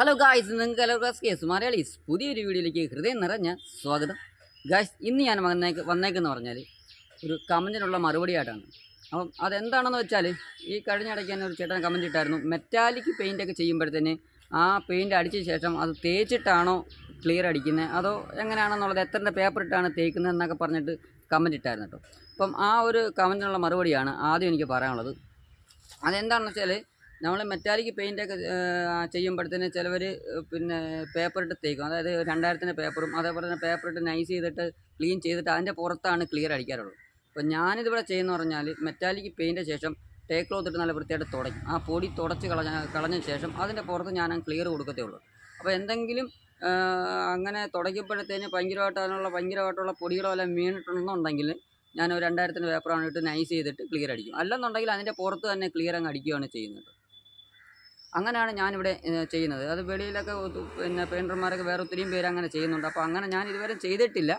Hello guys നിങ്ങൾക്ക് എല്ലാവർക്കും case Malayalees പുതിയൊരു വീഡിയോയിലേക്ക് ഹൃദയം നിറഞ്ഞ സ്വാഗതം. ഗായ്സ് ഇന്ന് ഞാൻ വന്നേക്ക് വന്നേക്കെന്ന് പറഞ്ഞാൽ ഒരു കമന്റിനുള്ള മറുപടിയായിട്ടാണ്. അപ്പം അതെന്താണെന്ന് വെച്ചാൽ ഈ കഴിഞ്ഞ ഇടയ്ക്ക് തന്നെ ഒരു ചേട്ടൻ കമന്റ് ഇട്ടായിരുന്നു. മെറ്റാലിക് പെയിന്റൊക്കെ ചെയ്യുമ്പോഴത്തേന് ആ പെയിന്റ് അടിച്ച ശേഷം അത് തേച്ചിട്ടാണോ ക്ലിയർ അടിക്കുന്നത്? അതോ എങ്ങനെയാണെന്നുള്ളത് എത്ര പേപ്പർ ഇട്ടാണ് തേക്കുന്നത് എന്നൊക്കെ പറഞ്ഞിട്ട് കമന്റ് ഇട്ടായിരുന്നു കേട്ടോ. അപ്പം ആ ഒരു കമന്റിനുള്ള മറുപടിയാണ് ആദ്യം എനിക്ക് പറയാനുള്ളത്. അതെന്താണെന്ന് വെച്ചാൽ നമ്മൾ മെറ്റാലിക് പെയിന്റൊക്കെ ചെയ്യുമ്പോഴത്തേന് ചിലവർ പിന്നെ പേപ്പർ ഇട്ട് തേക്കും. അതായത് രണ്ടായിരത്തിന്റെ പേപ്പറും അതേപോലെ തന്നെ പേപ്പർ ഇട്ട് നൈസ് ചെയ്തിട്ട് ക്ലീൻ ചെയ്തിട്ട് അതിന്റെ പുറത്താണ് ക്ലിയർ അടിക്കാറുള്ളത്. അപ്പോൾ ഞാനിതിവിടെ ചെയ്യുന്ന പറഞ്ഞാൽ മെറ്റാലിക് പെയിന്റെ ശേഷം ടേക്ക് ക്ലോത്ത് ഇട്ട് നല്ല വൃത്തിയായിട്ട് തുടയ്ക്കും. ആ പൊടി തുടച്ച് കളഞ്ഞ കളഞ്ഞ ശേഷം അതിന്റെ പുറത്ത് ഞാൻ ക്ലിയർ കൊടുക്കത്തേ ഉള്ളൂ. അപ്പോൾ എന്തെങ്കിലും അങ്ങനെ തുടയ്ക്കുമ്പോഴത്തേന് ഭയങ്കരമായിട്ട് അതിനുള്ള ഭയങ്കരമായിട്ടുള്ള പൊടികളോ എല്ലാം വീണിട്ടുണ്ടെന്നുണ്ടെങ്കിൽ ഞാൻ ഒരു രണ്ടായിരത്തിന്റെ പേപ്പറാണ് ഇട്ട് നൈസ് ചെയ്തിട്ട് ക്ലിയർ അടിക്കും. അല്ലെന്നുണ്ടെങ്കിൽ അതിന്റെ പുറത്ത് തന്നെ ക്ലിയർ അങ്ങ് അടിക്കുകയാണ് ചെയ്യുന്നത്. അങ്ങനെയാണ് ഞാനിവിടെ ചെയ്യുന്നത്. അത് വെളിയിലൊക്കെ പിന്നെ പെയിന്റർമാരൊക്കെ വേറെ ഒത്തിരിയും പേര് അങ്ങനെ ചെയ്യുന്നുണ്ട്. അപ്പോൾ അങ്ങനെ ഞാൻ ഇതുവരെ ചെയ്തിട്ടില്ല.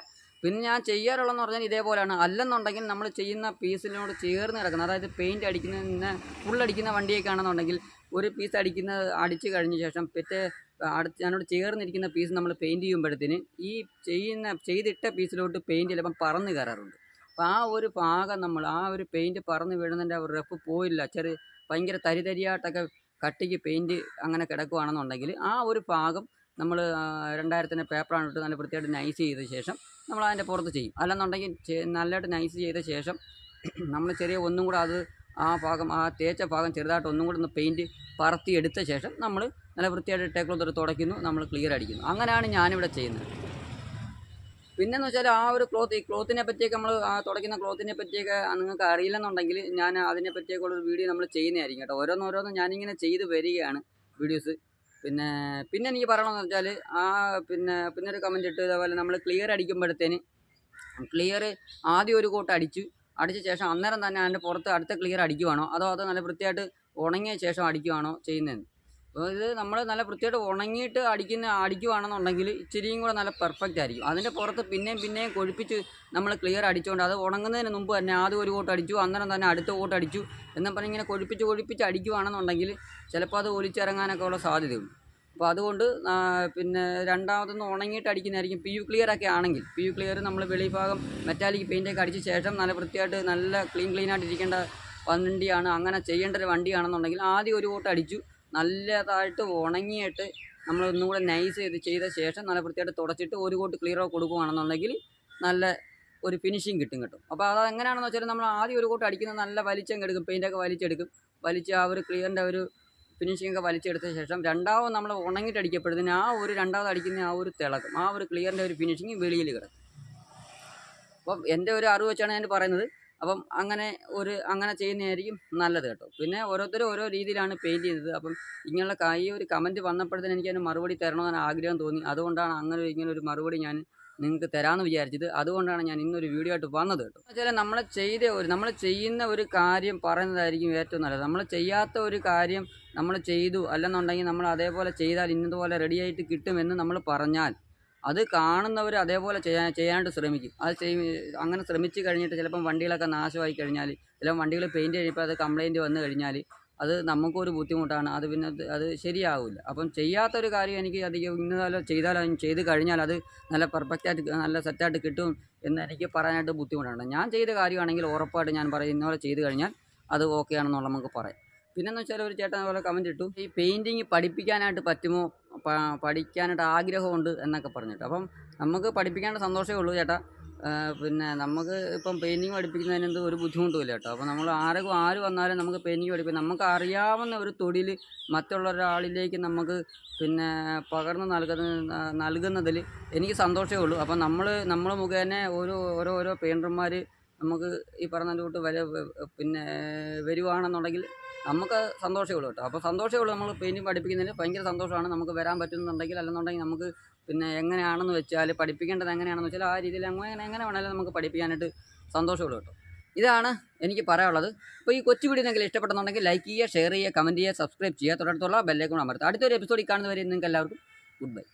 പിന്നെ ഞാൻ ചെയ്യാറുള്ളതെന്ന് പറഞ്ഞാൽ ഇതേപോലെയാണ്. അല്ലെന്നുണ്ടെങ്കിൽ നമ്മൾ ചെയ്യുന്ന പീസിനോട് ചേർന്ന് കിടക്കുന്നത് അതായത് പെയിന്റ് അടിക്കുന്ന വണ്ടിയൊക്കെ ആണെന്നുണ്ടെങ്കിൽ ഒരു പീസ് അടിക്കുന്ന അടിച്ച് കഴിഞ്ഞ ശേഷം പിറ്റേ അടുത്ത് അതിനോട് ചേർന്നിരിക്കുന്ന പീസ് നമ്മൾ പെയിന്റ് ചെയ്യുമ്പോഴത്തേന് ഈ ചെയ്യുന്ന ചെയ്തിട്ട പീസിലോട്ട് പെയിന്റ് ചിലപ്പം പറന്ന് കയറാറുണ്ട്. അപ്പോൾ ആ ഒരു ഭാഗം നമ്മൾ ആ ഒരു പെയിന്റ് പറന്ന് വീഴുന്നതിന്റെ റഫ് പോയില്ല. ചെറിയ ഭയങ്കര തരിതരിയായിട്ടൊക്കെ കട്ടിക്ക് പെയിന്റ് അങ്ങനെ കിടക്കുകയാണെന്നുണ്ടെങ്കിൽ ആ ഒരു ഭാഗം നമ്മൾ രണ്ടായിരത്തിന്റെ പേപ്പറാണ് ഇട്ട് നല്ല വൃത്തിയായിട്ട് നൈസ് ചെയ്ത ശേഷം നമ്മൾ അതിന്റെ പുറത്ത് ചെയ്യും. അല്ലെന്നുണ്ടെങ്കിൽ നല്ലതായിട്ട് നൈസ് ചെയ്ത ശേഷം നമ്മൾ ചെറിയ ഒന്നും കൂടെ അത് ആ ഭാഗം ആ തേച്ച ഭാഗം ചെറുതായിട്ട് ഒന്നും കൂടെ ഒന്ന് പെയിന്റ് പറത്തി എടുത്ത ശേഷം നമ്മൾ നല്ല വൃത്തിയായിട്ട് ടേക്കളൊക്കെ തുടയ്ക്കുന്നു നമ്മൾ ക്ലിയർ അടിക്കുന്നു. അങ്ങനെയാണ് ഞാനിവിടെ ചെയ്യുന്നത്. പിന്നെന്ന് വെച്ചാൽ ആ ഒരു ക്ലോത്ത് ഈ ക്ലോത്തിനെ പറ്റിയൊക്കെ നമ്മൾ തുടയ്ക്കുന്ന ക്ലോത്തിനെ പറ്റിയൊക്കെ നിങ്ങൾക്ക് അറിയില്ലെന്നുണ്ടെങ്കിൽ ഞാൻ അതിനെ പറ്റിയൊക്കെ ഉള്ളൊരു വീഡിയോ നമ്മൾ ചെയ്യുന്നതായിരിക്കും കേട്ടോ. ഓരോന്നോരോന്ന് ഞാനിങ്ങനെ ചെയ്ത് വരികയാണ് വീഡിയോസ്. പിന്നെ പിന്നെ എനിക്ക് പറയണമെന്ന് വെച്ചാൽ ആ പിന്നെ പിന്നെ ഒരു കമന്റ് ഇട്ട് ഇതേപോലെ നമ്മൾ ക്ലിയർ അടിക്കുമ്പോഴത്തേന് ക്ലിയർ ആദ്യം ഒരു കോട്ട് അടിച്ചു. അടിച്ച ശേഷം അന്നേരം തന്നെ അതിന്റെ പുറത്ത് അടുത്ത ക്ലിയർ അടിക്കുവാണോ? അതോ അത് നല്ല വൃത്തിയായിട്ട് ഉണങ്ങിയ ശേഷം അടിക്കുവാണോ ചെയ്യുന്നത് അപ്പോൾ ഇത് നമ്മൾ നല്ല വൃത്തിയായിട്ട് ഉണങ്ങിയിട്ട് അടിക്കുന്ന അടിക്കുവാണെന്നുണ്ടെങ്കിൽ ഇച്ചിരിയും കൂടെ നല്ല പെർഫെക്റ്റ് ആയിരിക്കും. അതിന്റെ പുറത്ത് പിന്നെയും പിന്നെയും കൊഴിപ്പിച്ച് നമ്മൾ ക്ലിയർ അടിച്ചുകൊണ്ട് അത് ഉണങ്ങുന്നതിന് മുമ്പ് തന്നെ ആദ്യം ഒരു കോട്ട് അടിച്ചു അന്നേരം തന്നെ അടുത്ത കോട്ട് അടിച്ചു എന്ന് പറഞ്ഞ് ഇങ്ങനെ കൊഴിപ്പിച്ച് കൊഴിപ്പിച്ച് അടിക്കുവാണെന്നുണ്ടെങ്കിൽ ചിലപ്പോൾ അത് ഒലിച്ചിറങ്ങാനൊക്കെ ഉള്ള സാധ്യതയുണ്ട്. അപ്പോൾ അതുകൊണ്ട് പിന്നെ രണ്ടാമതൊന്ന് ഉണങ്ങിയിട്ട് അടിക്കുന്നതായിരിക്കും. പി യു ക്ലിയർ ഒക്കെ ആണെങ്കിൽ പി യു ക്ലിയർ നമ്മൾ വെളിഭാഗം മെറ്റാലിക് പെയിന്റൊക്കെ അടിച്ച ശേഷം നല്ല വൃത്തിയായിട്ട് നല്ല ക്ലീൻ ക്ലീൻ ആയിട്ട് ഇരിക്കേണ്ട വണ്ടിയാണ് അങ്ങനെ ചെയ്യേണ്ട ഒരു വണ്ടിയാണെന്നുണ്ടെങ്കിൽ ആദ്യം ഒരു കോട്ട് അടിച്ചു നല്ലതായിട്ട് ഉണങ്ങിയിട്ട് നമ്മൾ ഒന്നും കൂടെ നൈസ് ചെയ്ത് ചെയ്ത ശേഷം നല്ല വൃത്തിയായിട്ട് തുടച്ചിട്ട് ഒരു കോട്ട് ക്ലിയറോ കൊടുക്കുകയാണെന്നുണ്ടെങ്കിൽ നല്ല ഒരു ഫിനിഷിങ് കിട്ടും കിട്ടും. അപ്പോൾ അത് എങ്ങനെയാണെന്ന് വെച്ചാൽ നമ്മൾ ആദ്യം ഒരു കോട്ട് അടിക്കുന്നത് നല്ല വലിച്ചങ്ങ് എടുക്കും പെയിന്റൊക്കെ വലിച്ചെടുക്കും. വലിച്ച് ആ ഒരു ക്ലിയറിന്റെ ഒരു ഫിനിഷിംഗ് ഒക്കെ വലിച്ചെടുത്ത ശേഷം രണ്ടാമത് നമ്മൾ ഉണങ്ങിയിട്ട് അടിക്കപ്പെടുന്നതിന് ആ ഒരു രണ്ടാമത് അടിക്കുന്ന ആ ഒരു തിളക്കം ആ ഒരു ക്ലിയറിന്റെ ഒരു ഫിനിഷിങ് വെളിയിൽ കിടക്കും. അപ്പം എന്റെ ഒരു അറിവ് വെച്ചാണ് ഞാൻ പറയുന്നത് അപ്പം അങ്ങനെ ഒരു അങ്ങനെ ചെയ്യുന്നതായിരിക്കും നല്ലത് കേട്ടോ. പിന്നെ ഓരോരുത്തരും ഓരോ രീതിയിലാണ് പെയിന്റ് ചെയ്തത്. അപ്പം ഇങ്ങനെയുള്ള ഈ ഒരു കമന്റ് വന്നപ്പോഴത്തേന് എനിക്കതിന് മറുപടി തരണമെന്ന് ആഗ്രഹം തോന്നി. അതുകൊണ്ടാണ് അങ്ങനെ ഇങ്ങനെ ഒരു മറുപടി ഞാൻ നിങ്ങൾക്ക് തരാമെന്ന് വിചാരിച്ചത്. അതുകൊണ്ടാണ് ഞാൻ ഇന്നൊരു വീഡിയോ ആയിട്ട് വന്നത് കേട്ടോ. വെച്ചാൽ നമ്മൾ ചെയ്ത ഒരു നമ്മൾ ചെയ്യുന്ന ഒരു കാര്യം പറയുന്നതായിരിക്കും ഏറ്റവും നല്ലത്. നമ്മൾ ചെയ്യാത്ത ഒരു കാര്യം നമ്മൾ ചെയ്തു. അല്ലെന്നുണ്ടെങ്കിൽ നമ്മൾ അതേപോലെ ചെയ്താൽ ഇന്നതുപോലെ റെഡിയായിട്ട് കിട്ടുമെന്ന് നമ്മൾ പറഞ്ഞാൽ അത് കാണുന്നവർ അതേപോലെ ചെയ്യാൻ ചെയ്യാനായിട്ട് ശ്രമിക്കും. അത് ചെയ് അങ്ങനെ ശ്രമിച്ച് കഴിഞ്ഞിട്ട് ചിലപ്പം വണ്ടികളൊക്കെ നാശമായി കഴിഞ്ഞാൽ ചിലപ്പം വണ്ടികൾ പെയിന്റ് കഴിയുമ്പോൾ അത് കംപ്ലൈന്റ് വന്നു കഴിഞ്ഞാൽ അത് നമുക്കൊരു ബുദ്ധിമുട്ടാണ്. അത് പിന്നെ അത് ശരിയാവില്ല. അപ്പം ചെയ്യാത്തൊരു കാര്യം എനിക്ക് അധികം ഇന്നതാലോ ചെയ്താലോ ചെയ്ത് കഴിഞ്ഞാൽ അത് നല്ല പെർഫെക്റ്റായിട്ട് നല്ല സെറ്റായിട്ട് കിട്ടും എന്ന് എനിക്ക് പറയാനായിട്ട് ബുദ്ധിമുട്ടാണ്. ഞാൻ ചെയ്ത കാര്യമാണെങ്കിൽ ഉറപ്പായിട്ട് ഞാൻ പറയും ഇന്നപോലെ ചെയ്ത് കഴിഞ്ഞാൽ അത് ഓക്കെ ആണെന്നുള്ള നമുക്ക് പറയാം. പിന്നെന്ന് വെച്ചാൽ ഒരു ചേട്ടൻ പോലെ കമന്റ് ഇട്ടു. ഈ പെയിന്റിങ് പഠിപ്പിക്കാനായിട്ട് പറ്റുമോ? പഠിക്കാനായിട്ട് ആഗ്രഹമുണ്ട് എന്നൊക്കെ പറഞ്ഞിട്ട്. അപ്പം നമുക്ക് പഠിപ്പിക്കാനുള്ള സന്തോഷമേ ഉള്ളൂ ചേട്ടാ. പിന്നെ നമുക്ക് ഇപ്പം പെയിന്റിങ് പഠിപ്പിക്കുന്നതിന് എന്തോ ഒരു ബുദ്ധിമുട്ടുമില്ല കേട്ടോ. അപ്പോൾ നമ്മൾ ആരെങ്കിലും ആര് വന്നാലും നമുക്ക് പെയിന്റിങ് പഠിപ്പിക്കും. നമുക്ക് അറിയാവുന്ന ഒരു തൊഴിൽ മറ്റുള്ള ഒരാളിലേക്ക് നമുക്ക് പിന്നെ പകർന്ന് നൽകുന്ന നൽകുന്നതിൽ എനിക്ക് സന്തോഷമേ ഉള്ളൂ. അപ്പം നമ്മൾ നമ്മൾ മുഖേന ഓരോ ഓരോ ഓരോ പെയിന്റർമാർ നമുക്ക് ഈ പറഞ്ഞ കൂട്ട് വര പിന്നെ വരുവാണെന്നുണ്ടെങ്കിൽ നമുക്ക് സന്തോഷമേ ഉള്ളൂ കേട്ടോ. അപ്പോൾ സന്തോഷമേ ഉള്ളൂ നമ്മൾ പെയിന്റിങ് പഠിപ്പിക്കുന്നതിന്. ഭയങ്കര സന്തോഷമാണ്. നമുക്ക് വരാൻ പറ്റുന്നുണ്ടെങ്കിൽ അല്ലെന്നുണ്ടെങ്കിൽ നമുക്ക് പിന്നെ എങ്ങനെയാണെന്ന് വെച്ചാൽ പഠിപ്പിക്കേണ്ടത് എങ്ങനെയാണെന്ന് വെച്ചാൽ ആ രീതിയിൽ അങ്ങനെ എങ്ങനെ വേണമെങ്കിലും നമുക്ക് പഠിപ്പിക്കാനായിട്ട് സന്തോഷമുള്ളൂ കേട്ടോ. ഇതാണ് എനിക്ക് പറയാനുള്ളത്. അപ്പോൾ ഈ കൊച്ചു വീഡിയോ നിങ്ങൾക്ക് ഇഷ്ടപ്പെടുന്നുണ്ടെങ്കിൽ ലൈക്ക് ചെയ്യുക ഷെയർ ചെയ്യുക കമന്റ് ചെയ്യുക സബ്സ്ക്രൈബ് ചെയ്യുക. തുടർന്നുള്ള ബെല്ലേക്കും അമർത്തുക. അടുത്തൊരു എപ്പിസോഡിൽ കാണുന്നവരെ നിങ്ങൾക്ക് എല്ലാവർക്കും ഗുഡ് ബൈ